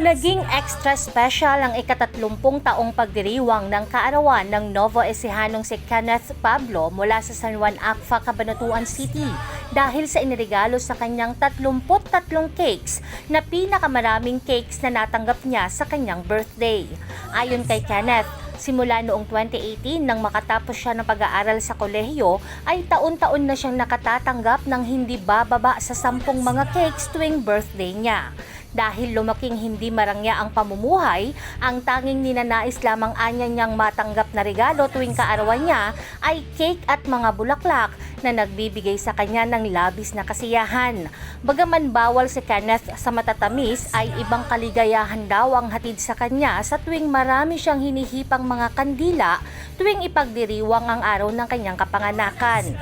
Naging extra special ang ikatatlumpung taong pagdiriwang ng kaarawan ng Novo Eциhanong si Kenneth Pablo mula sa San Juan Acfa, Cabanatuan City dahil sa inirigalo sa kanyang 33 cakes na pinakamaraming cakes na natanggap niya sa kanyang birthday. Ayon kay Kenneth, Simula noong 2018 nang makatapos siya ng pag-aaral sa kolehiyo ay taon-taon na siyang nakatatanggap ng hindi bababa sa sampung mga cakes tuwing birthday niya. Dahil lumaking hindi marangya ang pamumuhay, ang tanging ninanais lamang anya niyang matanggap na regalo tuwing kaarawan niya ay cake at mga bulaklak na nagbibigay sa kanya ng labis na kasiyahan. Bagaman bawal si Kenneth sa matatamis ay ibang kaligayahan daw ang hatid sa kanya sa tuwing marami siyang hinihipang mga kandila tuwing ipagdiriwang ang araw ng kanyang kapanganakan.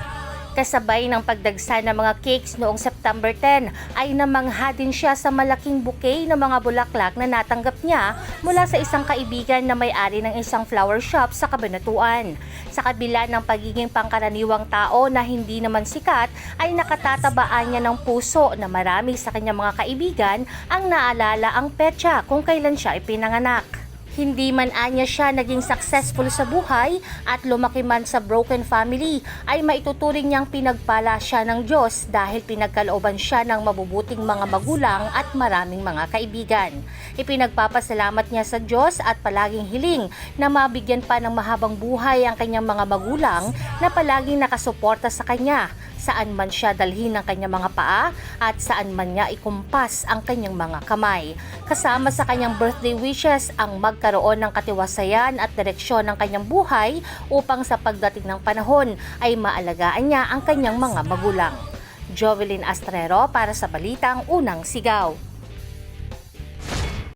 Kasabay ng pagdagsa ng mga cakes noong September 10 ay namangha din siya sa malaking bouquet ng mga bulaklak na natanggap niya mula sa isang kaibigan na may-ari ng isang flower shop sa Kabanatuan. Sa kabila ng pagiging pangkaraniwang tao na hindi naman sikat ay nakatatabaan niya ng puso na marami sa kanyang mga kaibigan ang naalala ang petsa kung kailan siya ipinanganak. Hindi man anya siya naging successful sa buhay at lumaki man sa broken family ay maituturing niyang pinagpala siya ng Diyos dahil pinagkalooban siya ng mabubuting mga magulang at maraming mga kaibigan. Ipinagpapasalamat niya sa Diyos at palaging hiling na mabigyan pa ng mahabang buhay ang kanyang mga magulang na palaging nakasuporta sa kanya saan man siya dalhin ng kanyang mga paa at saan man niya ikumpas ang kanyang mga kamay. Kasama sa kanyang birthday wishes ang magkaroon ng katiwasayan at direksyon ng kanyang buhay upang sa pagdating ng panahon ay maalagaan niya ang kanyang mga magulang. Jovelyn Astrero para sa Balitang Unang Sigaw.